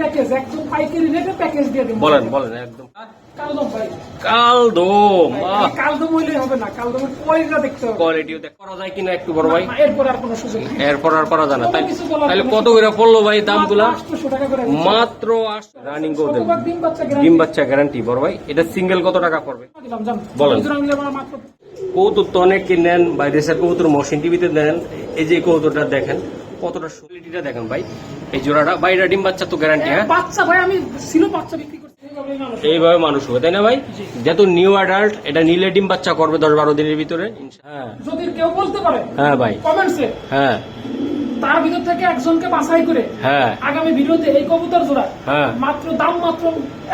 Package একদম পাইকারি রেটে প্যাকেজ দিয়ে দেবো বলেন বলেন একদম। কালদম ভাই। কালদম কালদম হইলে হবে না কালদমের কোয়ালিটিটা দেখতে হবে। কোয়ালিটিও দেখ করা যায় কিনা একটু বড় ভাই? এরপর আর কোনো সুযোগ এরপর আর করা যায় না। তাহলে কত করে পড়ল ভাই দামগুলা? মাত্র রানিং দেন ডিম বাচ্চা গ্যারান্টি বড় ভাই। এটা সিঙ্গেল কত টাকা পড়বে? বলেন। কৌতুক তো অনেকে নেন বাইরে কবুতর মশিন টিভিতে দেন এই যে কৌতুকটা দেখেন কতটা কোয়ালিটিটা দেখেন ভাই? এই জোড়াটা? ভাই এটা ডিম বাচ্চা তো গ্যারান্টি হ্যাঁ? বাচ্চা ভাই আমি ছিল বাচ্চা বিক্রি এইভাবে মানুষ হবে তাই না ভাই? যেহেতু নিউ অ্যাডাল্ট এটা নিলে ডিম বাচ্চা করবে দশ বারো দিনের ভিতরে হ্যাঁ। যদি কেউ বলতে পারে হ্যাঁ ভাই। কমেন্টসে হ্যাঁ। তার ভিতর থেকে একজনকে বাছাই করে হ্যাঁ। আগামী ভিডিওতে এই কবুতর জোড়া হ্যাঁ। মাত্র দাম মাত্র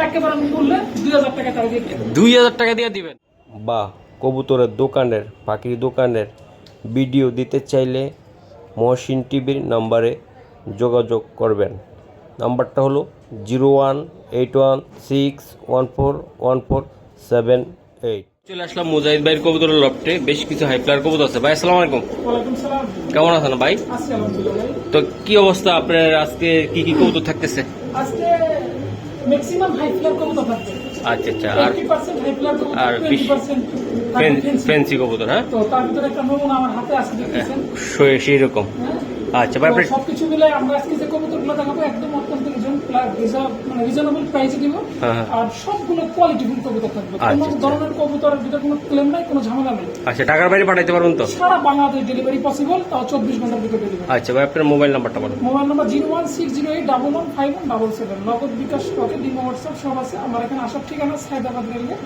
একেবারে মূল্যে দুই হাজার টাকা তারা দিয়ে দুই হাজার টাকা দিয়ে দিবেন। বা কবুতরের দোকানের পাখির দোকানের ভিডিও দিতে চাইলে মহসিন টিভির নাম্বারে যোগাযোগ করবেন। নাম্বারটা হলো zero one eight one six one four one four seven eight. চলে আসলাম মুজাহিদ ভাইয়ের কবুতরের লফটে। বেশ কিছু হাই প্লেয়ার কবুতর আছে। ভাই আসসালামু আলাইকুম। কেমন আছেন ভাই? আছি আলহামদুলিল্লাহ। ভাই। তো কি অবস্থা আপনার? আজকে কি কি কবুতর থাকতেছে? আজকে ম্যাক্সিমাম হাই ফ্লার কবুতর থাকবে আচ্ছা আচ্ছা আর 80% হাই ফ্লার কবুতর আর 20% ফেন- ফেন্সি। ফেন্সি কবুতর হ্যাঁ তো তার ভিতরে একটা নমুনা আমার হাতে আছে দেখতেছেন সেই রকম হ্যাঁ? আচ্ছা সবকিছু মিলে আমরা আজকে যে কবুতরগুলো দেখাবো একদম অত্যন্ত রিজনেবল প্রাইসে দিব হ্যাঁ, হ্যাঁ। আর সবগুলো কোয়ালিটিফুল কবুতর থাকবে। আচ্ছা, কোনো আচ্ছা। ধরনের কবুতরের ভিতরে কোনো ক্লেম নাই কোনো ঝামেলা নেই। আচ্ছা টাকার বাইরে পাঠাইতে পারবেন তো? সারা বাংলাদেশ ডেলিভারি পসিবল তাও চব্বিশ ঘণ্টার ভিতরে ডেলিভারি আচ্ছা ভাই আপনার মোবাইল নাম্বারটা বলুন। Mobile number zero one six zero eight double one five one double seven. Nagad bKash demo WhatsApp সব আছে। আমার এখানে আসার ঠিকানা রেলওয়ে।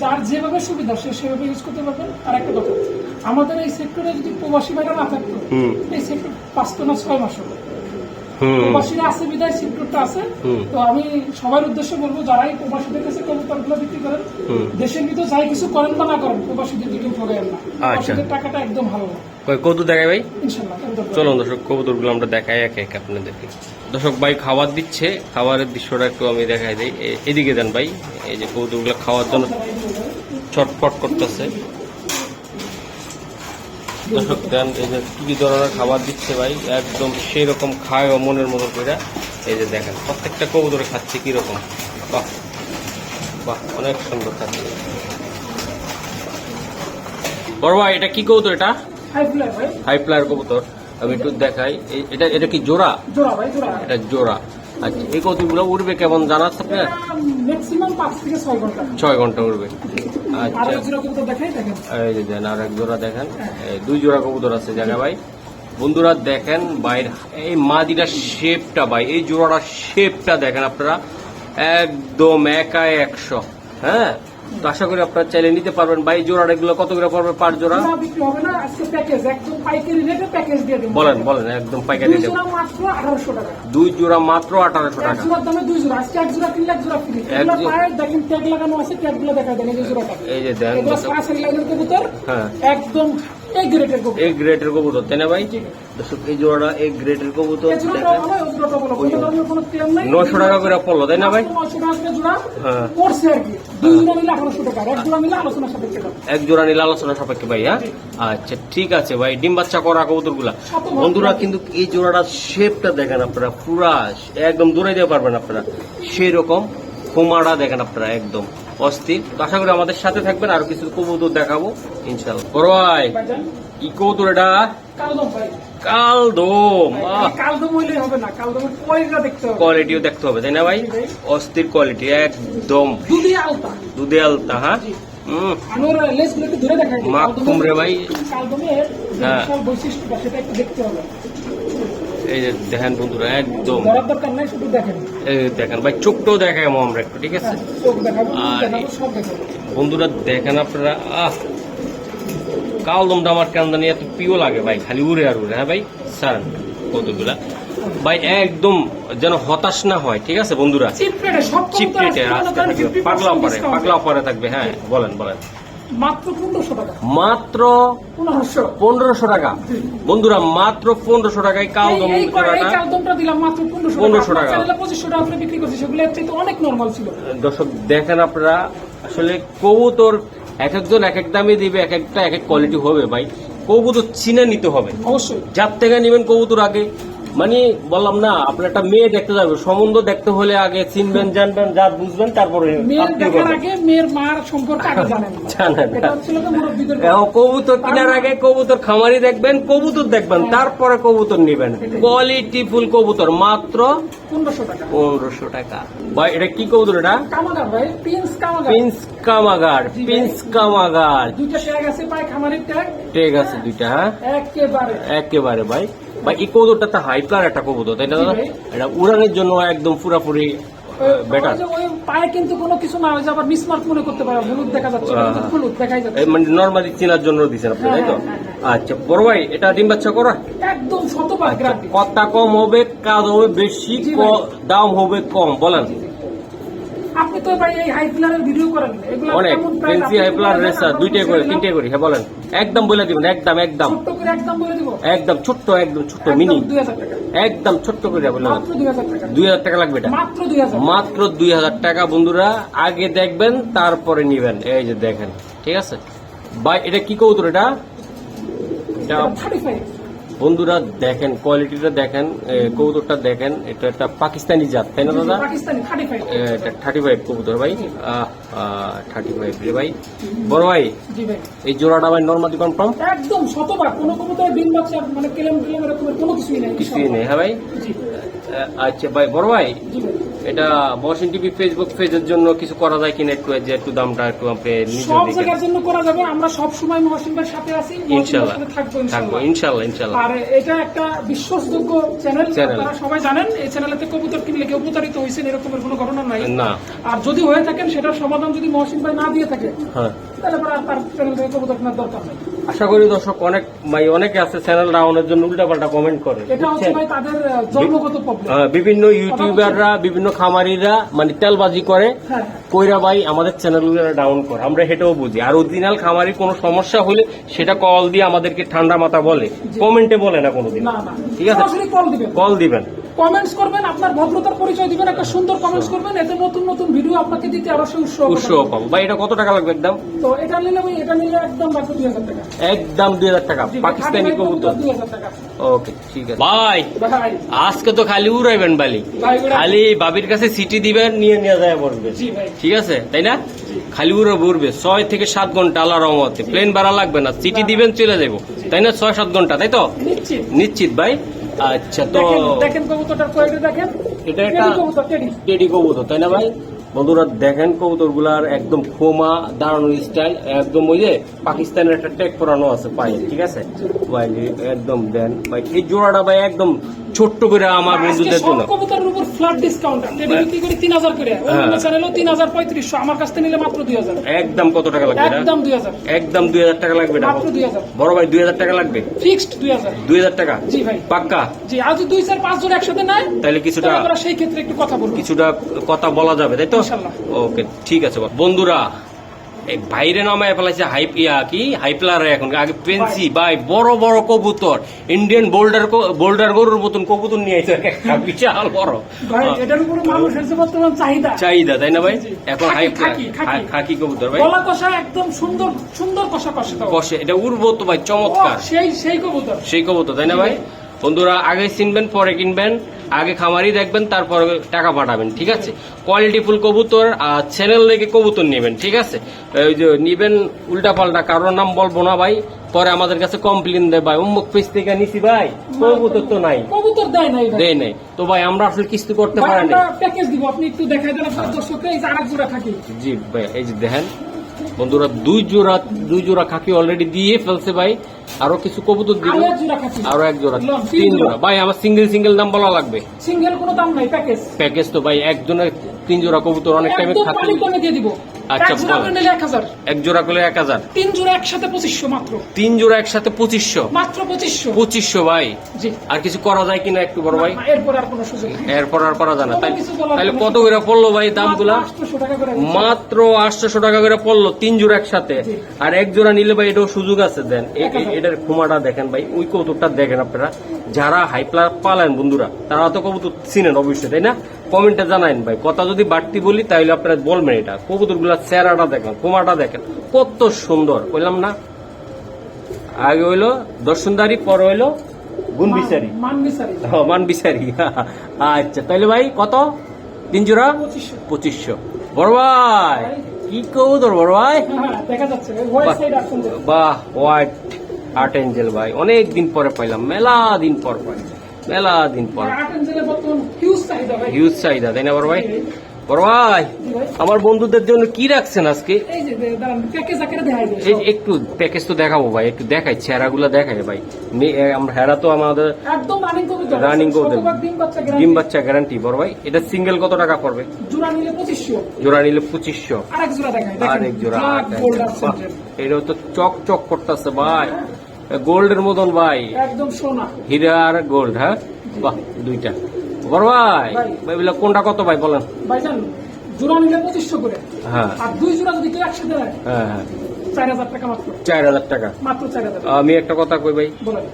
যার যেভাবে সুবিধা সে সেভাবে ইউজ করতে পারবেন। আর একটা কথা আমাদের এই সেক্টরে যদি প্রবাসী ভাইরা না থাকতো হুম। এই সেক্টর পাঁচ না ছয় মাস হবে। প্রবাসীরা আছে বিদায় আছে। তো আমি সবার উদ্দেশ্যে বলব যারা এই প্রবাসীদের কাছে কবুতরগুলো বিক্রি করেন দেশের ভিতরে যাই কিছু করেন বা না করেন প্রবাসীদের দিকে না আচ্ছা। প্রবাসীদের টাকাটা একদম ভালো। না কই কত দেখায় ভাই? চলুন দর্শক কবুতরগুলো আমরা দেখাই একে একে আপনাদেরকে। দর্শক ভাই খাবার দিচ্ছে খাবারের দৃশ্যটা একটু আমি দেখাই দিই। এদিকে দেন ভাই এই যে কবুতরগুলো খাওয়ার জন্য ছটফট করতেছে। দর্শক দেন এই যে কি ধরনের খাবার দিচ্ছে ভাই একদম সেই রকম খায় ও মনের মতো করে। এই যে দেখেন প্রত্যেকটা কবুতরে খাচ্ছে কীরকম। বাহ বাহ অনেক সুন্দর খাচ্ছে। বড় ভাই এটা কি কবুতর এটা? হাই প্লায়ার কবুতর। আমি একটু দেখাই এটা এটা কি জোড়া? এটা জোড়া। আচ্ছা এই কবুতরগুলো উড়বে কেমন জানা আছে আপনার ছয় ঘণ্টা উড়বে। আর আচ্ছা এই যে দেন আর এক জোড়া দেখেন। দুই জোড়া কবুতর আছে জায়গা ভাই। বন্ধুরা দেখেন বাইর এই মাদিটার শেপটা ভাই এই জোড়াটার শেপটা দেখেন আপনারা। একদম একা একশো হ্যাঁ? তো আশা করি আপনারা চাইলে নিতে পারবেন। ভাই জোড়া জোড়াটা এগুলো কত করে পড়বে পার জোড়া? জোড়া বিক্রি হবে না আজকে প্যাকেজ একদম পাইকারি রেটে প্যাকেজ দিয়ে দেবো। বলেন বলেন একদম পাইকারি দেবো দুই জোড়া মাত্র আঠারোশো এক টাকা। জোড়ার দামে দুই জোড়া আজকে এক জোড়া কিনলে এক জোড়া ফ্রি এক এগুলো জোড়া- পায়ে দেখেন ট্যাগ লাগানো আছে ট্যাগগুলো দেখা দেন এই যে ভিতর হ্যাঁ। একদম এই গ্রেটের কবুতর তাই না ভাই দর্শক এই জোড়াটা এক গ্রেটের কবুতর জোড়াটা জোড়াটা নশো টাকা করে পড়ল তাই না ভাই হ্যাঁ। এক জোড়া নিলে আলোচনা সাপেক্ষে ভাই হ্যাঁ আচ্ছা ঠিক আছে ভাই ডিম বাচ্চা করা কবুতরগুলা বন্ধুরা। কিন্তু এই জোড়াটার শেপটা দেখেন আপনারা পুরা একদম দূরে দিতে পারবেন আপনারা সেই রকম কুমারা দেখেন আপনারা একদম অস্থির। তো আশা করি আমাদের সাথে থাকবেন আর কিছু কবুতর দেখাবো ইনশাল্লাহ বড় ভাই কি কবুতর এটা? কালদম কোয়ালিটিও দেখতে হবে। তাই না ভাই? অস্থির কোয়ালিটি একদম। দুধে আলতা। দুধে হ্যাঁ। মাখ কুমড়ে ভাই। হ্যাঁ। বিশাল সেটা একটু দেখতে হবে। এই যে দেখেন বন্ধুরা একদম। দেখেন। ভাই চোখটাও দেখাবো আমরা একটু ঠিক আছে? হ্যাঁ, আর- বন্ধুরা দেখেন আপনারা আহ! কালদমটা আমার কেন জানি এত প্রিয় লাগে ভাই খালি উড়ে আর উড়ে হ্যাঁ ভাই? স্যার কতগুলা? ভাই একদম যেন হতাশ না হয় ঠিক আছে বন্ধুরা? চিপ রেটে সব চিপ কবুতর রেটে আজকে আজকে করেন থাকবে 50% পাগলা অফারে পাগলা অফারে থাকবে হ্যাঁ বলেন বলেন। মাত্র পনেরোশো টাকা। বন্ধুরা মাত্র পনেরোশো টাকায় মাত্র পনেরোশো টাকা। অনেক নর্মাল ছিল। দর্শক দেখেন আপনারা আসলে কবুতর এক একজন এক এক দামে দিবে এক একটা এক এক কোয়ালিটি হবে ভাই। কবুতর চিনে নিতে হবে। অবশ্যই। যার থেকে নেবেন কবুতর আগে। মানে বললাম না আপনার একটা মেয়ে দেখতে যাবে। সম্বন্ধ দেখতে হলে আগে চিনবেন জানবেন যা বুঝবেন তারপরে মেয়ের মার সম্পর্কে আগে জানেন। কবুতর কেনার আগে কবুতর খামারি দেখবেন কবুতর দেখবেন তারপরে কবুতর নেবেন। কোয়ালিটি ফুল কবুতর মাত্র পনেরোশো টাকা। ভাই এটা কি কবুতর এটা? ভাই প্রিন্স কামাগার। প্রিন্স কামাগার দুইটা ট্যাগ আছে পায় খামারের ট্যাগ ঠিক আছে দুইটা হ্যাঁ? একেবারে। একেবারে ভাই। ভাই এই কবুতরটা হাই প্লার একটা কবুতর তাই না দাদা? এটা উড়ানের জন্য একদম পুরাপুরি বেটার ওই পায়ে কিন্তু কোনো কিছু না হয়েছে আবার মিসমার্ক মনে করতে পারে হলুদ দেখা যাচ্ছে না, হ্যাঁ। হলুদ দেখাই যাচ্ছে। মানে নর্মালি চেনার জন্য আপনি তাই তো? হ্যাঁ, আচ্ছা বড় ভাই এটা ডিম বাচ্চা করা? একদম কথা কম হবে কাজ হবে বেশি। দাম হবে কম বলেন। আপনি তো ভাই এই ভিডিও করেন এগুলো অনেক? ফেন্সি বলেন, রেসার দুইটাই করে করি হ্যাঁ বলেন। একদম বলে দিবেন একদম একদম। ছোট্ট করে একদম বলে দিব। একদম ছোট্ট একদম ছোট্ট মিনি। টাকা। একদম ছোট্ট করে বলে মাত্র টাকা। দুই হাজার টাকা লাগবে এটা? মাত্র দুই হাজার মাত্র দুই হাজার টাকা বন্ধুরা। আগে দেখবেন তারপরে নিবেন। এই যে দেখেন ঠিক আছে? ভাই এটা কি কৌতুর এটা? এটা থার্টি ফাইভ বন্ধুরা দেখেন কোয়ালিটিটা দেখেন কবুতরটা দেখেন এটা একটা পাকিস্তানি জাত তাই না দাদা? থার্টি ফাইভ এটা থার্টি ফাইভ কবুতর ভাই। থার্টি ফাইভ রে ভাই। বড় ভাই এই জোড়াটা ভাই নর্মালি কনফার্ম একদম শতবার কোনো কবুতর ডিম বাচ্চা মানে কেলেম কোনো কিছুই নেই কিছুই নেই হ্যাঁ ভাই? আচ্ছা ভাই বড় ভাই এটা বসিন টিভি ফেসবুক পেজের জন্য কিছু করা যায় কিনা একটু যে একটু দামটা একটু আপনি সব জায়গার জন্য করা যাবে আমরা সব সময় মহসিনের সাথে আছি সাথে থাকব ইনশাল্লাহ। ইনশাল্লাহ আর এটা একটা বিশ্বাসযোগ্য চ্যানেল। আপনারা সবাই জানেন এই চ্যানেলেতে কবুতর কিনলে কেউ প্রতারিত হয়েছেন এরকমের কোনো ঘটনা নাই। না। আর যদি হয়ে থাকেন সেটার সমাধান যদি মহসিন ভাই না দিয়ে থাকে হ্যাঁ। তাহলে আর তার চ্যানেল থেকে কবুতর কেনার দরকার নেই। আশা করি দর্শক অনেক ভাই অনেকে আছে চ্যানেল ডাউনের জন্য উল্টাপাল্টা কমেন্ট করে আহ, বিভিন্ন ইউটিউবাররা বিভিন্ন খামারিরা মানে তেলবাজি করে হ্যাঁ। কইরা ভাই আমাদের চ্যানেল ডাউন করে। আমরা সেটাও বুঝি। আর অরিজিনাল খামারি কোনো সমস্যা হলে সেটা কল দিয়ে আমাদেরকে ঠান্ডা মাথা বলে। কমেন্টে বলে না কোনোদিন। ঠিক আছে। কল দিবেন। কমেন্টস করবেন আপনার ভদ্রতার পরিচয় দিবেন একটা সুন্দর কমেন্টস করবেন এতে নতুন নতুন ভিডিও আপনাকে দিতে আরও সে উৎসাহ উৎসাহ পাবো। ভাই এটা কত টাকা লাগবে একদম? তো এটা নিলে ভাই এটা নিলে একদম বাকি দুই হাজার টাকা। একদম দুই হাজার টাকা। পাকিস্তানি কবুতর। দুই হাজার টাকা। ওকে ঠিক আছে। ভাই ভাই। আজকে তো খালি উড়াইবেন বালি। খালি বাবির কাছে সিটি দিবেন নিয়ে নিয়ে যায় পড়বে। জি ভাই। ঠিক আছে? তাই না? খালি উড়ে উড়বে ছয় থেকে সাত ঘণ্টা আল্লাহ রহমতে। প্লেন ভাড়া লাগবে না। সিটি দিবেন চলে যাব তাই না? ছয় সাত ঘণ্টা তাই তো? নিশ্চিত। নিশ্চিত ভাই। আচ্ছা তো দেখেন কবুতরটার কোয়ালিটি দেখেন। এটা একটা টেডি কবুতর তাই না ভাই? বন্ধুরা দেখেন কবুতরগুলার একদম খোমা দাঁড়ানো স্টাইল একদম ওই যে পাকিস্তানের একটা ট্যাগ পরানো আছে পায়ে ঠিক আছে? ভাই একদম দেন। ভাই এই জোড়াটা ভাই একদম ছোট্ট করে আমার বন্ধুদের জন্য। কবুতরের উপর ফ্ল্যাট ডিসকাউন্ট টেডি বিক্রি করে তিন হাজার করে। অন্য হ্যাঁ। চ্যানেলও আমার কাছ থেকে নিলে মাত্র দুই হাজার। একদম কত টাকা লাগবে একদম দুই হাজার। একদম দুই হাজার টাকা লাগবে মাত্র বড় ভাই দুই হাজার টাকা লাগবে? ফিক্সড দুই হাজার। দুই হাজার টাকা? জি ভাই। পাক্কা? জি আজ দুই চার পাঁচ জন একসাথে নেয় তাহলে কিছুটা আমরা সেই ক্ষেত্রে একটু কথা বলব। কিছুটা কথা বলা যাবে তাই তো। ওকে ঠিক আছে। বন্ধুরা বাইরে নামায় ফেলাইছে হাইপ ইয়া কি? হাইপ্লার এখন। আগে পেন্সি ভাই বড় বড় কবুতর ইন্ডিয়ান বোল্ডার বোল্ডার গরুর মতন কবুতর নিয়ে আইছে। বিশাল বড়। এটার উপরে মানুষের যে বর্তমান চাহিদা। চাহিদা তাই না ভাই। এখন হাইপ্লার খাকি, কবুতর ভাই। গলা কষা একদম সুন্দর সুন্দর কষা কষা কষে এটা উড়বো তো ভাই চমৎকার। সেই সেই কবুতর। সেই কবুতর তাই না ভাই? বন্ধুরা আগে চিনবেন পরে কিনবেন। আগে খামারি দেখবেন তারপরে টাকা পাঠাবেন ঠিক আছে? কোয়ালিটি ফুল কবুতর আর চ্যানেল দেখে কবুতর নেবেন ঠিক আছে? ওই যে নিবেন উল্টা পাল্টা কারোর নাম বলব না ভাই পরে আমাদের কাছে কমপ্লেন দেয় ভাই অমুক পেজ থেকে নিছি ভাই কবুতর তো নাই। কবুতর দেয় নাই দেয় নাই। তো ভাই আমরা আসলে কিস্তি করতে পারি আমরা প্যাকেজ দিব আপনি একটু দেখাই দেন আপনার দর্শককে এই যে আরেক জোড়া থাকি জি ভাই এই যে দেখেন বন্ধুরা দুই জোড়া দুই জোড়া খাকি অলরেডি দিয়ে ফেলছে ভাই। আরও কিছু কবুতর দিব। আরও এক জোড়া তিন জোড়া। ভাই আমার সিঙ্গেল সিঙ্গেল দাম বলা লাগবে। সিঙ্গেল কোনো দাম নাই প্যাকেজ প্যাকেজ তো ভাই একজনের তিন জোড়া কবুতর অনেক টাইমে থাকে দিয়ে দিব। আচ্ছা, এক জোড়া বলেন। করে নিলে এক হাজার। এক জোড়া করলে এক হাজার। তিন জোড়া একসাথে পঁচিশশো মাত্র। তিন জোড়া একসাথে পঁচিশশো। মাত্র পঁচিশশো। পঁচিশশো ভাই। আর কিছু করা যায় কিনা একটু বড় ভাই? এরপর আর কোনো সুযোগ এরপর আর করা যায় না। তাই কোনো কিছু বলার তাহলে কত করে পড়ল ভাই দামগুলা? আটশোশো টাকা করে মাত্র আটশোশো টাকা করে পড়ল তিন জোড়া একসাথে। আর এক জোড়া নিলে ভাই এটাও সুযোগ আছে দেন। এটার ক্ষমাটা দেখেন ভাই ওই কবুতরটা দেখেন আপনারা। যারা হাইপ্লার পালেন বন্ধুরা তারা তো কবুতর চিনেন অবশ্যই তাই না? কমেন্টে জানাইন ভাই। কথা যদি বাড়তি বলি তাহলে আপনারা বলবেন এটা। কবুতর গুলা চেহারাটা দেখেন ক্ষমাটা দেখেন কত সুন্দর বললাম না? আগে হইল দর্শনদারি পর হইল গুণ বিচারি। মান বিচারি। আচ্ছা তাহলে ভাই কত? তিন জোড়া? পঁচিশশো। বড় ভাই কি কবুতর বড় ভাই? হ্যাঁ বাহ। হোয়াইট আর্ট এঞ্জেল ভাই অনেক দিন পরে পাইলাম মেলা দিন পর পাই মেলা দিন পর। হিউজ চাহিদা তাই না বড় ভাই? বড় ভাই আমার বন্ধুদের জন্য কি রাখছেন আজকে? একটু প্যাকেজ তো দেখাবো ভাই একটু দেখাই চেহারাগুলো দেখাই ভাই। আমরা হেরা তো আমাদের রানিং Running ডিম বাচ্চা গ্যারান্টি বড় ভাই। এটা সিঙ্গেল কত টাকা পড়বে? জোড়া নিলে পঁচিশশো। জোড়া নিলে পঁচিশশো। আরেক জোড়া এটাও তো চক চক করতেছে ভাই। গোল্ডের মতন ভাই। একদম সোনা। হীরা আর গোল্ড হ্যাঁ? বাহ দুইটা। বড় ভাই ভাই। বলে কোনটা কত ভাই বলেন। ভাইজান জোড়া নিলে পঁচিশশো করে। হ্যাঁ। আর দুই জোড়া যদি কেউ একসাথে নেয় হ্যাঁ হ্যাঁ। চার হাজার টাকা মাত্র। চার হাজার টাকা। মাত্র চার হাজার আমি একটা কথা কই ভাই? বলেন।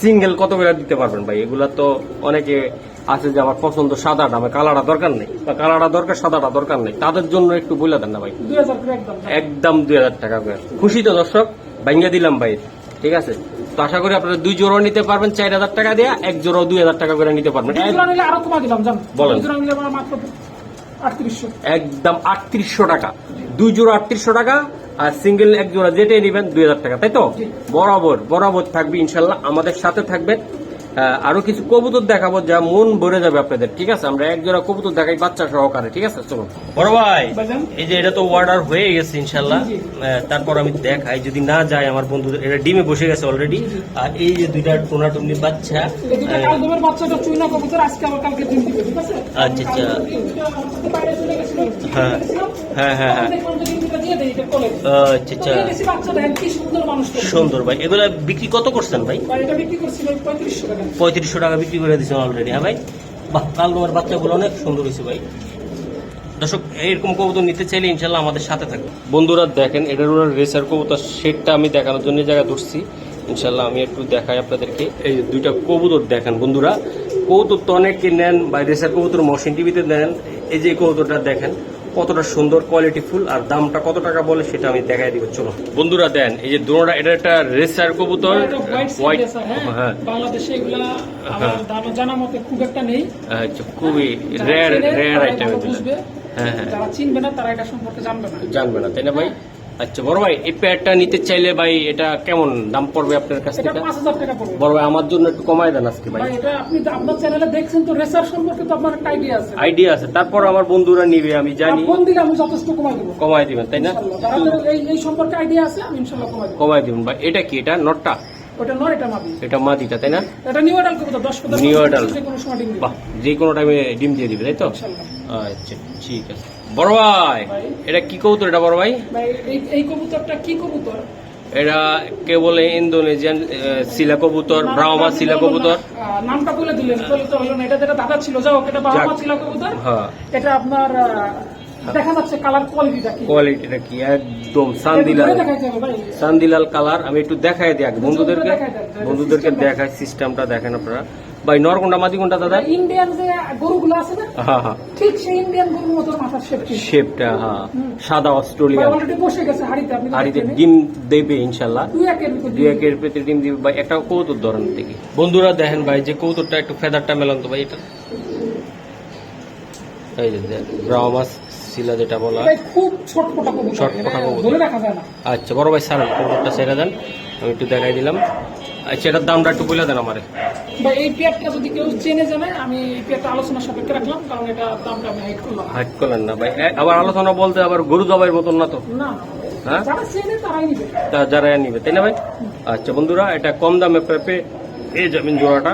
সিঙ্গেল কত করে দিতে পারবেন ভাই? এগুলা তো অনেকে আছে যে আমার পছন্দ সাদাটা আমার কালারটা দরকার নেই। বা কালারটা দরকার সাদাটা দরকার নেই। তাদের জন্য একটু বলে দেন না ভাই। একদম। দুই হাজার টাকা করে। খুশি তো দর্শক? ভাঙ্গা দিলাম ভাই। ঠিক আছে? তো আশা করি আপনারা দুই জোড়া নিতে পারবেন চার হাজার টাকা দিয়ে। এক জোড়া দুই হাজার টাকা করে নিতে পারবেন। আরও কমা দিলাম বলেন। মাত্র একদম আটত্রিশশো টাকা। দুই জোড়া আটত্রিশশো টাকা আর সিঙ্গেল এক জোড়া যেটাই নেবেন দুই হাজার টাকা তাই তো? বরাবর বরাবর থাকবে ইনশাল্লাহ। আমাদের সাথে থাকবেন। আরও কিছু কবুতর দেখাবো যা মন ভরে যাবে আপনাদের ঠিক আছে? আমরা এক জোড়া কবুতর দেখাই বাচ্চা সহকারে ঠিক আছে? চলো বড় ভাই এই যে এটা তো অর্ডার হয়ে গেছে ইনশাল্লাহ। তারপর আমি দেখাই যদি না যায় আমার বন্ধুদের এটা ডিমে বসে গেছে অলরেডি আর এই যে দুইটা বাচ্চা দিবে ঠিক আছে? আচ্ছা, আচ্ছা। গেছিল, হ্যাঁ। হ্যাঁ, হ্যাঁ, হ্যাঁ। আচ্ছা আচ্ছা। সুন্দর মানুষ করছে। সুন্দর ভাই। এগুলা বিক্রি কত করছেন ভাই? আর এটা বিক্রি করছিল পঁয়ত্রিশশো টাকা। বিক্রি করে দিয়েছেন অলরেডি হ্যাঁ ভাই? বাহ কাল তোমার বাচ্চাগুলো অনেক সুন্দর হয়েছে ভাই। দর্শক এইরকম কবুতর নিতে চাইলে ইনশাল্লাহ আমাদের সাথে থাকবে বন্ধুরা দেখেন এটার ওরা রেসার কবুতর। সেটটা আমি দেখানোর জন্য জায়গায় ধরছি। ইনশাল্লাহ আমি একটু দেখাই আপনাদেরকে। এই দুইটা কবুতর দেখেন বন্ধুরা। কবুতর তো অনেকে নেন বা রেসার কবুতর মশিন টিভিতে নেন। এই যে কবুতরটা দেখেন কতটা সুন্দর কোয়ালিটি ফুল আর দামটা কত টাকা বলে সেটা আমি দেখাই দিব। চলো বন্ধুরা দেন এই যে দুটা এটা একটা রেসার কবুতর হোয়াইট হ্যাঁ। হ্যাঁ। বাংলাদেশে এগুলা আমার হ্যাঁ। দাম জানা মতে খুব একটা নেই। আচ্ছা খুবই রেয়ার রেয়ার আইটেম বুঝবে। হ্যাঁ হ্যাঁ। যারা চিনবে না তারা এটা সম্পর্কে জানবে না। জানবে না তাই না ভাই? আচ্ছা বড় ভাই এই প্যাডটা নিতে চাইলে ভাই এটা কেমন দাম পড়বে আপনার কাছ এটা থেকে? বড় ভাই আমার জন্য একটু কমায় দেন আজকে ভাই। এটা আপনি আপনার চ্যানেলে দেখছেন তো রেসার সম্পর্কে তো আপনার একটা আইডিয়া আছে। আইডিয়া আছে। তারপর আমার বন্ধুরা নিবে আমি জানি। ফোন দিলে আমি যথেষ্ট দেবো। কমায় দিবেন তাই না? এই এই সম্পর্কে আইডিয়া আছে আমি দেবো। কমায় দিবেন ভাই। এটা কি? এটা নটটা? ওটা এটা মাবি এটা মাদিটা তাই না? এটা নিউ করব যে কোনো সময় ডিম দিবে। বাহ যে কোনো টাইমে ডিম দিয়ে দিবে তাই তো? আচ্ছা ঠিক আছে। বড় ভাই। এটা কি কবুতর এটা বড় ভাই? এই কবুতরটা কি কবুতর? এটা কে বলে ইন্দোনেশিয়ান শিলা কবুতর ব্রাহ্মা শিলা কবুতর। নামটা বলে দিলেন বলে তো হলো না। এটা যেটা দাদা ছিল যাও এটা যাক। কবুতর। হ্যাঁ। এটা আপনার দেখা যাচ্ছে কালার কোয়ালিটিটা কি? কোয়ালিটিটা কি? একদম সান্দিলাল। সান্দিলাল কালার আমি একটু দেখাই দিই বন্ধুদেরকে বন্ধুদেরকে দেখাই সিস্টেমটা দেখেন আপনারা। ভাই নরকোন্ডা মাদিকোন্ডা দাদা? ইন্ডিয়ান যে গরুগুলো আছে না হ্যাঁ হ্যাঁ। ঠিক সেই ইন্ডিয়ান গরুর মতো মাথার শেপ শেপটা হ্যাঁ। সাদা অস্ট্রেলিয়ান। অলরেডি বসে গেছে হাড়িতে আপনি আর এতে ডিম দেবে ইনশাল্লাহ। দুই একের ভিতর দুই একের পেতে ডিম দিবে। ভাই একটা কৌতুর ধরেন দেখি। বন্ধুরা দেখেন ভাই যে কৌতুরটা একটু ফেদারটা মেলান তো ভাই এটা। এই যে ব্রাহ্মাস শিলা যেটা বলা ভাই খুব ছোট ফোটা কবুতর। ছটফটা এটা কবুতর। ধরে রাখা যায় না। আচ্ছা বড় ভাই স্যার কৌতুরটা ছেড়ে দেন। আমি একটু দেখাই দিলাম। আচ্ছা এটার দামটা একটু বলে দেন আমারে। ভাই এই পেয়ারটা যদি কেউ চেনে জানে আমি এই পেয়ারটা আলোচনা সাপেক্ষে রাখলাম কারণ এটা দামটা আমি হাইট করলাম। হাইট করলেন না ভাই। আবার আলোচনা বলতে আবার গরু জবাইয়ের মতন না তো? না। হ্যাঁ? যারা নিবে। তাই না ভাই? আচ্ছা বন্ধুরা এটা কম দামে পেপে এই যাবেন জোড়াটা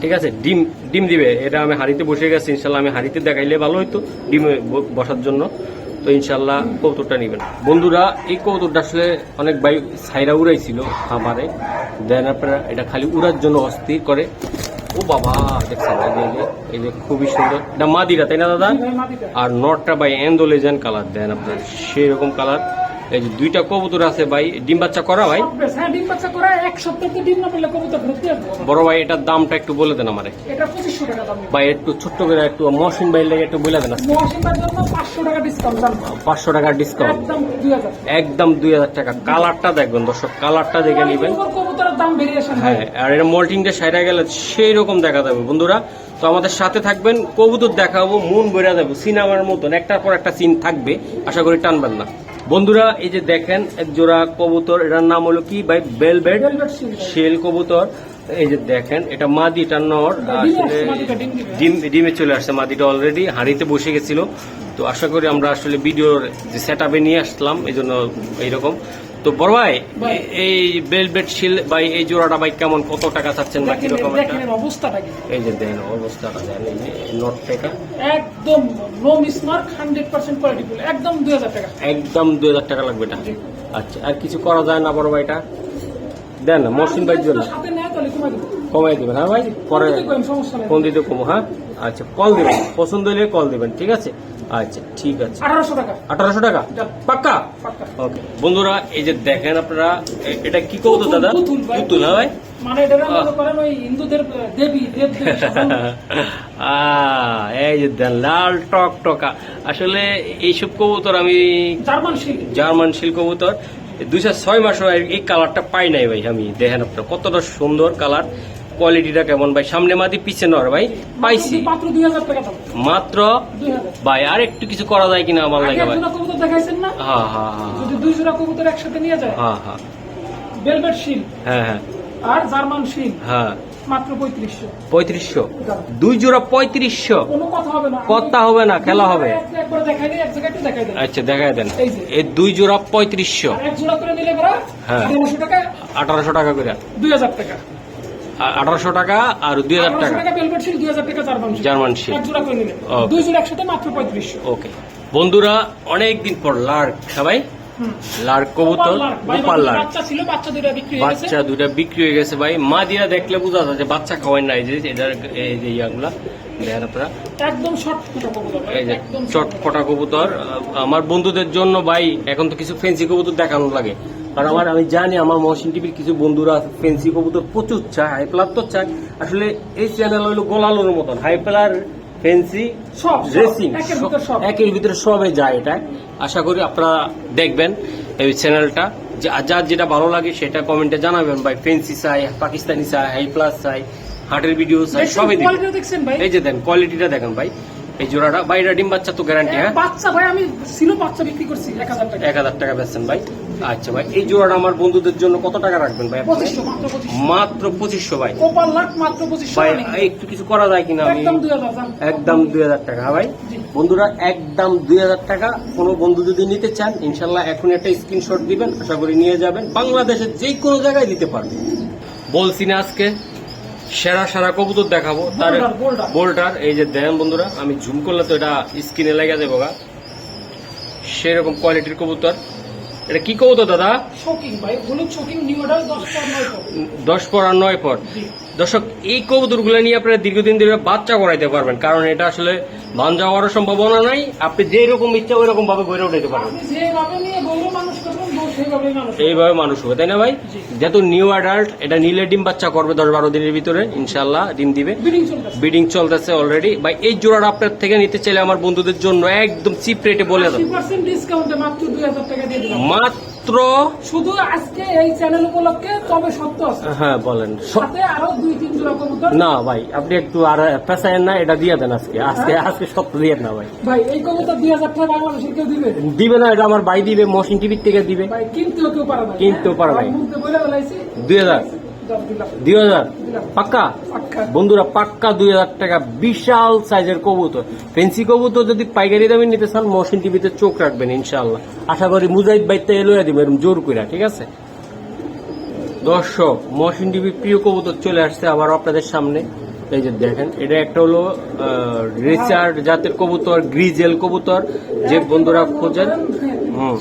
ঠিক আছে ডিম ডিম দিবে। এটা আমি হাড়িতে বসে গেছি ইনশাল্লাহ আমি হাড়িতে দেখাইলে ভালো হইতো ডিমে বসার জন্য। তো ইনশাল্লাহ কৌতুকটা নিবেন। বন্ধুরা এই কৌতুকটা আসলে অনেক বাই সাইরা উড়াইছিল খামারে। দেন আপনারা এটা খালি উড়ার জন্য অস্থির করে। ও বাবা দেখছেন এই যে- খুবই সুন্দর। এটা মাদিরা তাই না দাদা? আর নটটা বাই এন্ডোলেজেন কালার দেন আপনার সেরকম কালার এই যে দুইটা কবুতর আছে ভাই ডিম বাচ্চা করা ভাই? হ্যাঁ ডিম বাচ্চা করা এক সপ্তাহে ডিম না পেলে কবুতর ধরতে বড় ভাই এটার দামটা একটু বলে দেন আমারে। এটা পঁচিশশো টাকা দাম। ভাই একটু ছোট্ট করে একটু মহসিন ভাই লেগে একটু বলে দেন মহাসিংবার জন্য পাঁচশো টাকা ডিসকাউন্ট পাঁচশো টাকার ডিসকাউন্ট একদম দুই হাজার। একদম দুই হাজার টাকা। কালারটা দেখবেন দর্শক কালারটা দেখে নেবেন। কবুতরের দাম হ্যাঁ আর এটা মোল্টিংটা সাইডা গেলে সেই রকম দেখা যাবে বন্ধুরা। তো আমাদের সাথে থাকবেন কবুতর দেখাবো মন বেড়ে যাবে সিনেমার মতন। একটার পর একটা সিন থাকবে আশা করি টানবেন না। বন্ধুরা এই যে দেখেন এক জোড়া কবুতর এটার নাম হলো কি ভাই? বেলবেট বেড শেল কবুতর। এই যে দেখেন এটা মাদি এটা নর আসলে ডিম ডিমে চলে আসছে মাদিটা অলরেডি হাঁড়িতে বসে গেছিল। তো আশা করি আমরা আসলে ভিডিওর যে সেট নিয়ে আসলাম এই জন্য এইরকম। তো বড় ভাই ভাই। এই বেলবেট শিল ভাই এই জোড়াটা ভাই কেমন? কত টাকা চাচ্ছেন বা কীরকম এর অবস্থাটা এই যে দেখেন অবস্থাটা দেখেন নট টাকা একদম no mismark hundred percent quality একদম দুই হাজার টাকা। একদম দুই হাজার টাকা লাগবে এটা। আচ্ছা আর কিছু করা যায় না বড় ভাইটা দেন না মহসিন ভাইয়ের জন্য। তাহলে কমাই দেবো। কমাই দিবেন হ্যাঁ ভাই? পরে ফোন দিতে কমো হ্যাঁ? আচ্ছা কল দিবেন। পছন্দ হলে কল দিবেন ঠিক আছে? আচ্ছা ঠিক আছে। আঠারোশো টাকা। আঠারোশো টাকা? পাক্কা? ওকে। বন্ধুরা এই যে দেখেন আপনারা এটা কি কবুতর দাদা? পুতুল ভাই। হ্যাঁ ভাই? মানে এটা মনে করেন ওই হিন্দুদের দেবী দেব আহ, এই যে লাল টক টকা আসলে এইসব কবুতর আমি জার্মান শিল। জার্মান শিল কবুতর। দুইশো ছয় মাস এই কালারটা পাই নাই ভাই আমি দেখেন আপনার কতটা সুন্দর কালার। কোয়ালিটিটা কেমন ভাই? সামনে মাদি পিছে নর ভাই পাইছি। মাত্র দুই হাজার টাকা দাম। মাত্র? ভাই আর একটু কিছু করা যায় কিনা আমার লাগে ভাই। হ্যাঁ হ্যাঁ হ্যাঁ যদি দুই জোড়া কবুতর একসাথে নিয়ে যায়? হ্যাঁ হ্যাঁ বেলভেট শিল হ্যাঁ হ্যাঁ। আর জার্মান শিল হ্যাঁ মাত্র পঁয়ত্রিশশো। পঁয়ত্রিশশো? দুই জোড়া পঁয়ত্রিশশো? কথা হবে না। কথা হবে না, খেলা হবে। আচ্ছা দেখাই দেন। এই দুই জোড়া পঁয়ত্রিশশো। হ্যাঁ। আঠারোশো টাকা করে। দুই হাজার টাকা। আঠারোশো টাকা আর দুই হাজার টাকা। জার্মান শিল. দুই জোড়া একসাথে মাত্র পঁয়ত্রিশশো। ওকে বন্ধুরা অনেক দিন পর লার্ক সবাই। লার্ক কবুতর গোপাল লার্ক, বাচ্চা- দুইটা বিক্রি হয়ে গেছে। বাচ্চা দুইটা বিক্রি হয়ে গেছে ভাই। মা দিয়া দেখলে বোঝা যায় যে বাচ্চা খাওয়াই না এই যে এটার এই যে ইয়াগুলা। দেখেন আপনারা। একদম। চটপটা কবুতর আমার বন্ধুদের জন্য ভাই এখন তো কিছু ফেন্সি কবুতর দেখানো লাগে। কারণ আমার আমি জানি আমার মহসিন টিভির কিছু বন্ধুরা আছে ফেন্সি কবুতর প্রচুর চায় হাই প্লার তো চায়। আসলে এই চ্যানেল হইল গোলালোর মতন হাই প্লার ফেন্সি সব, ড্রেসিং একের ভিতর সব। যায় এটা। আশা করি আপনারা দেখবেন এই চ্যানেলটা যা- যার যেটা ভালো লাগে সেটা কমেন্টে জানাবেন ভাই ফেন্সি চাই পাকিস্তানি চাই হাই প্লাস চাই হাটের ভিডিও চাই সবই দিবেন দেখছেন ভাই। এই যে দেন কোয়ালিটিটা দেখেন ভাই। এই জোড়াটা ভাই এটা ডিম বাচ্চা তো গ্যারান্টি হ্যাঁ? বাচ্চা ভাই আমি ছিল বাচ্চা বিক্রি করছি এক হাজার টাকা। এক হাজার টাকা বেচছেন ভাই। আচ্ছা ভাই এই জোড়াটা আমার বন্ধুদের জন্য কত টাকা রাখবেন ভাই মাত্র পঁচিশশো। ভাই। মাত্র ভাই একটু কিছু করা যায় কিনা আমি? একদম দুই হাজার টাকা হ্যাঁ ভাই? বন্ধুরা একদম দুই হাজার টাকা কোনো বন্ধু যদি নিতে চান ইনশাল্লাহ এখন একটা স্ক্রিনশট দিবেন আশা করি নিয়ে যাবেন। বাংলাদেশের যে কোনো জায়গায় দিতে পারবেন। বলছি না আজকে সেরা সেরা কবুতর দেখাবো। তার। বোল্টার এই যে দেন বন্ধুরা আমি ঝুম করলে তো এটা স্ক্রিনে লেগে যাবে গা। সেরকম কোয়ালিটির কবুতর। এটা কি কৌতো দাদা? শোকিং ভাই। হলুদ শোকিং নিউ অর্ডার দশ পর নয় পর। দশ পর আর নয় পর। দর্শক এই কবুতরগুলো নিয়ে আপনারা দীর্ঘদিন ধরে বাচ্চা করাইতে পারবেন কারণ এটা আসলে বান যাওয়ারও সম্ভাবনা নাই। আপনি যে রকম ইচ্ছা ওই রকম ভাবে গড়ে উঠাইতে পারবেন। এইভাবে মানুষ হবে তাই না ভাই? যেহেতু নিউ অ্যাডাল্ট এটা নিলে ডিম বাচ্চা করবে দশ বারো দিনের ভিতরে ইনশাল্লাহ ডিম দিবে। ব্রিডিং চলতেছে। অলরেডি ভাই এই জোড়াটা আপনার থেকে নিতে চাইলে আমার বন্ধুদের জন্য একদম চিপ রেটে বলে ডিসকাউন্টে মাত্র দিয়ে শুধু আজকে এই চ্যানেল উপলক্ষে তবে সত্য হ্যাঁ বলেন। সাথে আরও দুই তিন জোড়া কবুতর। না ভাই আপনি একটু আর পেশায় না এটা দিয়ে দেন আজকে। আজকে আজকে সত্য দিয়ে না ভাই। ভাই এই কবুতর দুই হাজার টাকা বাংলাদেশের কেউ দিবে? দিবে না এটা আমার ভাই দিবে মহসিন টিভির থেকে দিবে। ভাই কিনতেও কেউ পারে কিনতেও পারে না। মুখতে বলে বেলাইছি দুই হাজার। দুই হাজার। পাক্কা? বন্ধুরা পাক্কা দুই হাজার টাকা। বিশাল সাইজের কবুতর। ফেন্সি কবুতর যদি পাইকারি দামে নিতে চান মহসিন টিভিতে চোখ রাখবেন ইনশাল্লাহ আশা করি মুজাহিদ বাইতে এলোয়া দিবে এরকম জোর করে ঠিক আছে? দর্শক মহসিন টিভির প্রিয় কবুতর চলে আসছে আবার আপনাদের সামনে। এই যে দেখেন এটা একটা হলো রিচার্ড জাতের কবুতর গ্রিজেল কবুতর। যে বন্ধুরা খোঁজেন হুম।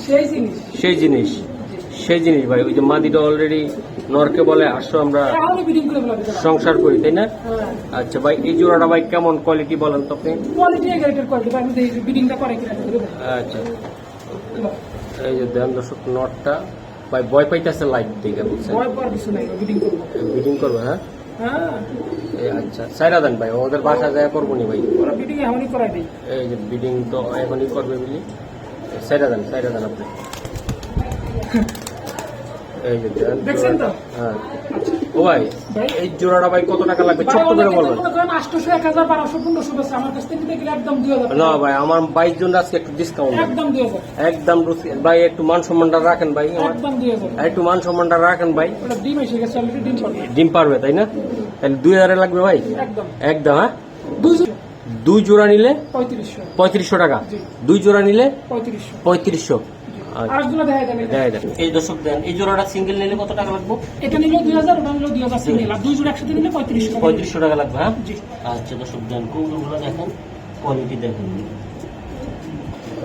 সেই জিনিস। সেই জিনিস ভাই ওই যে মাদিটা অলরেডি নরকে বলে আসো আমরা সংসার করি তাই না? হ্যাঁ। আচ্ছা ভাই এই জোড়াটা ভাই কেমন কোয়ালিটি বলেন তো আপনি? আচ্ছা। এই যে দেন দর্শক নটটা ভাই ভয় পাইতেছে লাইট দেখে কিছু নাই বিডিং করব। হ্যাঁ? হ্যাঁ। আচ্ছা সাইরা দেন ভাই ওদের বাসা যায় করব নি ভাই? এই যে বিডিং তো এখনই করবে বুঝলি সাইরা দেন সাইরা দেন আপনি। দেখছেন তো? হ্যাঁ। ও ভাই? এই জোড়াটা ভাই কত টাকা লাগবে? ছোট্ট করে অনেকে বলবেন করেন 800, 1000, 1200, 1500 আমার কাছ থেকে গেলে একদম 2000 না ভাই আমার বাইশ জন আজকে একটু ডিসকাউন্ট একদম 2000 একদম রুচি- ভাই একটু মান সম্মানটা রাখেন ভাই। আমার একদম 2000 একটু মান সম্মানটা রাখেন ভাই। ডিম এসে গেছে অলরেডি ডিম পাবে। ডিম পারবে তাই না? তাহলে দুই হাজারে লাগবে ভাই? একদম। একদম হ্যাঁ? দুই জোড়া। নিলে পঁয়ত্রিশশো। পঁয়ত্রিশশো টাকা। দুই জোড়া নিলে পঁয়ত্রিশশো। পঁয়ত্রিশশো। আরেকজনে দেখা যাবে দেন এই দর্শক দেন এই জোড়াটা সিঙ্গেল নিলে কত টাকা লাগবে? এটা নিল দুই হাজার ওটা নিল দুই হাজার সিঙ্গেল আর দুই জোড়া একসাথে নিলে পঁয়ত্রিশশো পঁয়ত্রিশশো টাকা লাগবে হ্যাঁ? আচ্ছা দর্শক দেন কোনগুলো দেখেন? কোয়ালিটি দেখেন।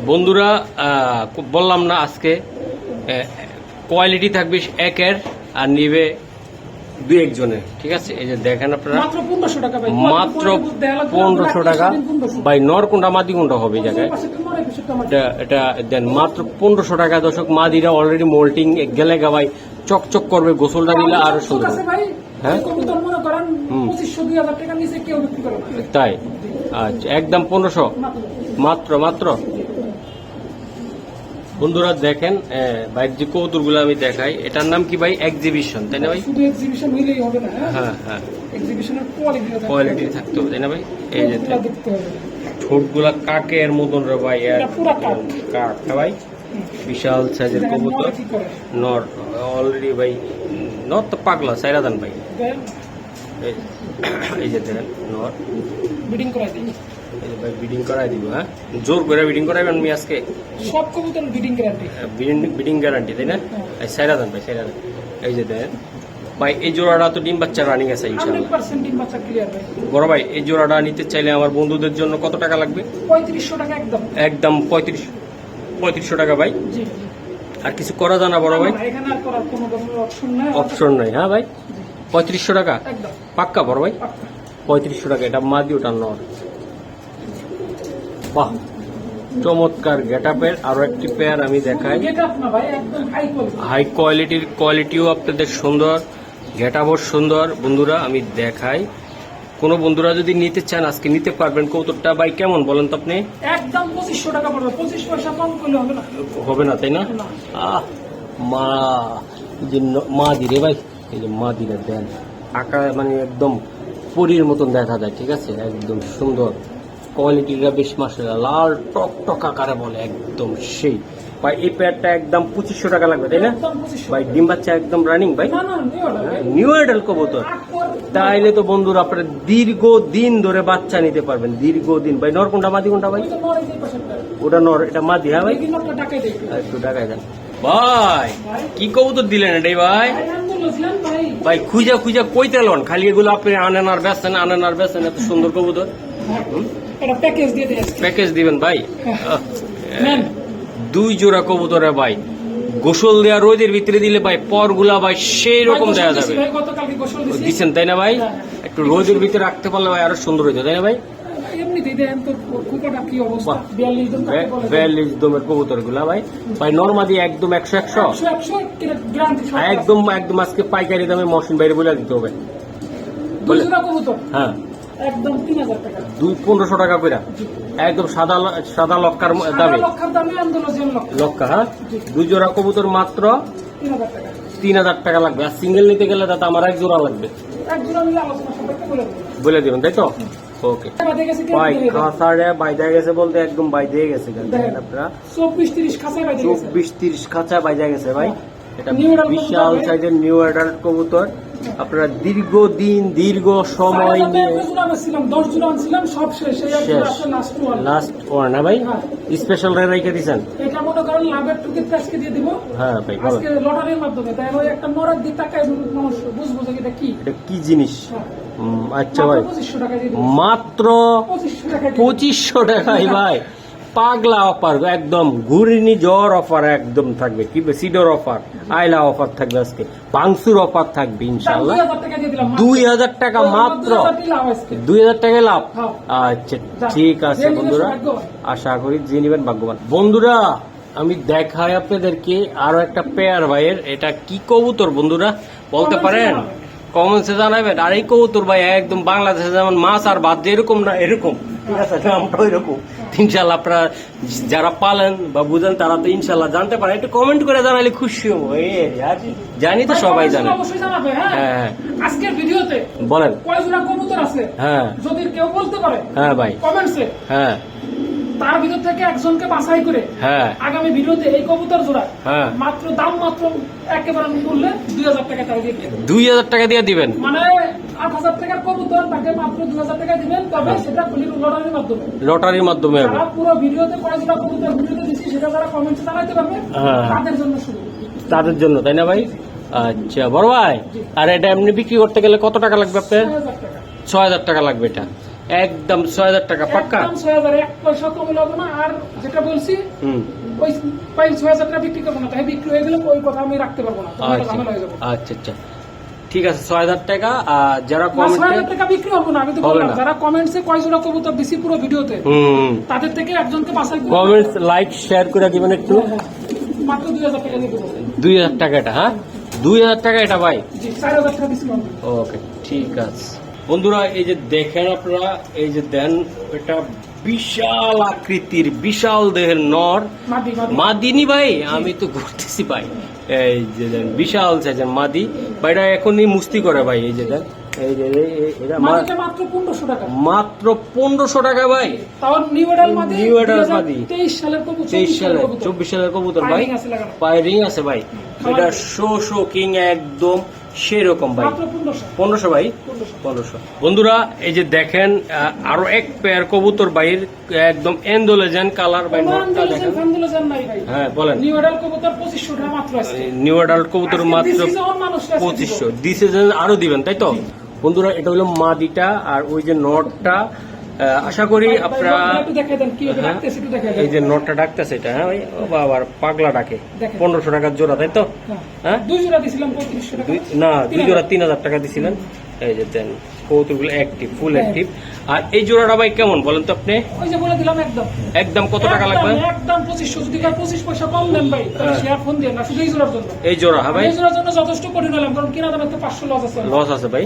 বন্ধুরা আহ, বললাম না আজকে কোয়ালিটি থাকবে একের আর নিবে দুই একজনের। ঠিক আছে? এই যে দেখেন আপনারা। মাত্র পনেরোশো টাকা মাত্র পনেরোশো টাকা বাই নরকুন্ডা মাদিকুন্ডা হবে জায়গায়। এটা এটা দেন মাত্র পনেরোশো টাকা দর্শক। মাদিরা অলরেডি মোল্টিং গেলে গাবাই চকচক করবে গোসলটা নিলে আরও সুন্দর হ্যাঁ? তাই? আচ্ছা একদম পনেরোশো। মাত্র মাত্র? বন্ধুরা দেখেন বাইর যে কৌতুকগুলো আমি দেখাই। এটার নাম কি ভাই? এক্সিবিশন তাই না ভাই? শুধু এক্সিবিশন হইলেই হবে না হ্যাঁ? হ্যাঁ এক্সিবিশনের কোয়ালিটি কোয়ালিটি থাকতে হবে তাই না ভাই? এই যে ঠোঁটগুলা কাকের মতন রে ভাই? পুরা কাক। কাক ভাই? বিশাল সাইজের কবুতর। নরে করে? অলরেডি ভাই নর তো পাগলা সাইরা দেন ভাই। এই- যে দেখেন নর। বিডিং করাই দিই ভাই বিডিং করাই দিব হ্যাঁ? জোর করে বিডিং করাইবেন আমি আজকে। সব কবুতর breeding guarantee breeding breeding guarantee তাই না? এই সাইরা দেন ভাই সাইরা দেন। এই যে দেখেন ভাই এই জোড়াটা তো ডিম বাচ্চা রানিং আছে ইনশাআল্লাহ। পার্সেন্ট ডিম বাচ্চা ক্লিয়ার ভাই। বড় ভাই এই জোড়াটা নিতে চাইলে আমার বন্ধুদের জন্য কত টাকা লাগবে? পঁয়ত্রিশশো টাকা একদম। একদম পঁয়ত্রিশ পঁয়ত্রিশশো টাকা ভাই। জি আর কিছু করা জানা বড় ভাই? এখানে আর করার কোনো অপশন নাই। অপশন নাই হ্যাঁ ভাই? পঁয়ত্রিশশো টাকা? একদম। পাক্কা বড় ভাই। পঁয়ত্রিশশো টাকা এটা মাদি ওটা নর। বাহ চমৎকার গেট আপের আরও একটি পেয়ার আমি দেখাই। হাই কোয়ালিটির কোয়ালিটিও আপনাদের সুন্দর গেটাপও সুন্দর। বন্ধুরা আমি দেখাই। কোনো বন্ধুরা যদি নিতে চান আজকে নিতে পারবেন। কৌতুকটা ভাই কেমন বলেন তো আপনি? একদম পঁচিশশো টাকা পড়বে। পঁচিশ পয়সা কম করলে হবে না। হবে না তাই না। আহ মা যে মা দিরে ভাই এই যে মা দিরে দেন। আঁকা মানে একদম পরীর মতন দেখা যায় ঠিক আছে? একদম সুন্দর। কোয়ালিটিটা বেশ মাসে লাল টক টক আকারে বলে একদম সেই। ভাই এই প্যাডটা একদম পঁচিশশো টাকা লাগবে তাই না? ভাই ডিম বাচ্চা একদম রানিং ভাই। নিউ আইডাল কবুতর। তাইলে তো বন্ধুরা আপনারা দীর্ঘ দিন ধরে বাচ্চা নিতে পারবেন দীর্ঘ দিন ভাই নর কোনটা মাদি কোনটা ভাই? ওটা নর এটা মাদি হ্যাঁ ভাই? একটু। টাকায় দেন। ভাই কি কবুতর দিলেন এটাই ভাই। ভাই খুঁজা খুঁজা কইতে লন খালি এগুলো আপনি আনেন আর বেচেন আনেন আর বেচেন এত সুন্দর কবুতর? এটা প্যাকেজ দিয়ে দিয়ে প্যাকেজ দিবেন ভাই? দুই জোড়া কবুতরে ভাই। গোসল দেওয়া রোদের ভিতরে দিলে ভাই পরগুলা ভাই সেই রকম দেওয়া যাবে। দিচ্ছেন তাই না ভাই? হ্যাঁ। একটু রোদের ভিতরে রাখতে পারলে ভাই আরও সুন্দর হইতো তাই না ভাই? বিয়াল্লিশ দমের কবুতরগুলা ভাই। ভাই নর্মাদি একদম একশো একশো। একদম একদম আজকে পাইকারি দামে মশিন বাইরে বলে দিতে হবে। হ্যাঁ। একদম তিন হাজার টাকা। দুই পনেরোশো টাকা করে একদম সাদা সাদা লক্কার দামে লক্কা। হ্যাঁ? দুই জোড়া কবুতর মাত্র তিন হাজার টাকা। লাগবে। আর সিঙ্গেল নিতে গেলে তাতে আমার এক জোড়া লাগবে। বলে দেবো। বলে দিবেন তাই তো? ওকে। ভাই। খাসারে বাইদা গেছে বলতে একদম বাইদে গেছে আপনারা। চব্বিশ তিরিশ চব্বিশ খাঁচা বাইজা গেছে ভাই। এটা বিশাল সাইজের নিউ অ্যাডাল্ট কবুতর। আপনারা দীর্ঘ দিন দীর্ঘ সময় নিয়ে সব শেষ লাস্ট ওয়ান না ভাই? হ্যাঁ। স্পেশাল রে রেখে দিছেন? এটা মনে করেন লাভের টুকে আজকে দিয়ে দিব। হ্যাঁ ভাই আজকে লটারির মাধ্যমে তাই ওই একটা মরার দিক টাকায় মানুষ বুঝব যে এটা কি। এটা কি জিনিস? হ্যাঁ। আচ্ছা ভাই মাত্র পঁচিশশো টাকা দিয়ে দিব। পঁচিশশো টাকাই ভাই। পাগলা অফার একদম ঘুরিনি জ্বর অফার একদম থাকবে। কি সিডর অফার আইলা অফার থাকবে আজকে। পাংসুর অফার থাকবে ইনশাল্লাহ দুই হাজার টাকা মাত্র। দুই হাজার টাকা লাভ? হ্যাঁ। আচ্ছা ঠিক আছে বন্ধুরা। আশা করি যে নিবেন ভাগ্যবান। বন্ধুরা আমি দেখাই আপনাদেরকে আরও একটা পেয়ার ভাইয়ের। এটা কি কবুতর বন্ধুরা? বলতে পারেন। কমেন্টসে জানাবেন। আর এই কবুতর ভাই একদম বাংলাদেশে যেমন মাছ আর ভাত যে এরকম না এরকম। ঠিক আছে নামটা এরকম। ইনশাল্লাহ আপনারা যারা পালেন বা বুঝেন তারা তো ইনশাল্লাহ জানতে পারেন। একটু কমেন্ট করে জানালে খুশি হব। জানি তো সবাই জানে। হ্যাঁ? হ্যাঁ। আজকের ভিডিওতে বলেন। কবুতর আছে। হ্যাঁ। যদি কেউ বলতে পারে হ্যাঁ ভাই। কমেন্টসে হ্যাঁ। তার ভিতর থেকে একজনকে বাছাই করে হ্যাঁ। আগামী ভিডিওতে এই কবুতর জোড়া হ্যাঁ। মাত্র দাম মাত্র একেবারে বললে দুই হাজার টাকা তারা দিয়ে দুই হাজার টাকা দিয়ে দিবেন? মানে আট হাজার টাকার কবুতর তাকে মাত্র দুই হাজার টাকা দিবেন। তবে হ্যাঁ। সেটা লটারির মাধ্যমে। লটারির মাধ্যমে পুরো ভিডিওতে কয় জোড়া কবুতর ভিডিওতে দিচ্ছি সেটা যারা কমেন্টে জানাতে পারবে। তাদের জন্য শুরু। তাদের জন্য তাই না ভাই? আচ্ছা বড় ভাই আর এটা এমনি বিক্রি করতে গেলে কত টাকা লাগবে আপনার? ছয় হাজার টাকা লাগবে এটা। একদম ছয় হাজার টাকা পাক্কা? একদম ছয় হাজার এক পয়সা কমে লাগবে না। আর যেটা বলছি হুম। ওই পাই ছয় হাজার টাকা বিক্রি করব না। তাই বিক্রি হয়ে গেলে ওই কথা আমি রাখতে পারব না। আচ্ছা ঝামেলা হয়ে যাবে। আচ্ছা আচ্ছা। ঠিক আছে ছয় হাজার টাকা আর যারা হাজার টাকা বিক্রি হব না আমি তো বললাম। যারা কমেন্টসে কয় জোড়া কবুতর দিছি পুরো ভিডিওতে। হুম। তাদের থেকে একজনকে বাছাই কমেন্টস লাইক শেয়ার করে দিবেন একটু। হ্যাঁ, মাত্র দুই হাজার টাকা দিয়ে দুই হাজার টাকা এটা হ্যাঁ? দুই হাজার টাকা এটা ভাই? জি চার হাজার টাকা ওকে ঠিক আছে। বন্ধুরা এই যে দেখেন আপনারা এই যে দেন এটা বিশাল আকৃতির বিশাল দেহের নর। মাদি মাদি। মাদিনী ভাই আমি তো ঘুরতেছি ভাই। এই যে দেন বিশাল সাইজের মাদি। ভাই এটা এখনই মুস্তি করে ভাই এই যে দেন। এই যে এই- এই- এটা মাত্র পনেরোশো টাকা। মাত্র পনেরোশো টাকা ভাই। নিউ এডাল মাদি। তেইশ সালের কবুতর। চব্বিশ সালের কবুতর। ভাই। পায়রিং আছে ভাই। এটা শো শো কিং একদম সেরকম ভাই। পনেরোশো। ভাই? পনেরোশো। বন্ধুরা এই যে দেখেন আরও এক পেয়ার কবুতর বাইর একদম এন্ডোলেজেন কালার দেখেন। হ্যাঁ বলেন। নিউ এডাল কবুতর পঁচিশশো মাত্র নিউ অ্যাডাল্ট কবুতর মাত্র পঁচিশশো। দিছে আরও দিবেন তাই তো? বন্ধুরা এটা হলো মাদিটা আর ওই যে নটটা। আশা করি আপনারা হ্যাঁ। দেখাই এই যে নটটা ডাকতেছে এটা হ্যাঁ ভাই ও বাবার পাগলা ডাকে। পনেরোশো টাকার জোড়া তাই তো? হ্যাঁ। হ্যাঁ? না দুই জোড়া। তিন হাজার টাকা দিছিলেন। এই যে দেন কৌতুকগুলো অ্যাক্টিভ ফুল হ্যাঁ। অ্যাক্টিভ আর এই জোড়াটা ভাই কেমন বলেন তো আপনি? ওই যে বলে দিলাম একদম। একদম কত টাকা লাগবে? একদম পঁচিশশো যদি কার পঁচিশ পয়সা কম দেন ভাই তাহলে হ্যাঁ। শেয়ার ফোন দিয়ে না শুধু এই জোড়ার জন্য। এই জোড়া হ্যাঁ ভাই? এই জোড়ার জন্য যথেষ্ট করে নিলাম কারণ কিনা দামে তো লস আছে। লস আছে ভাই।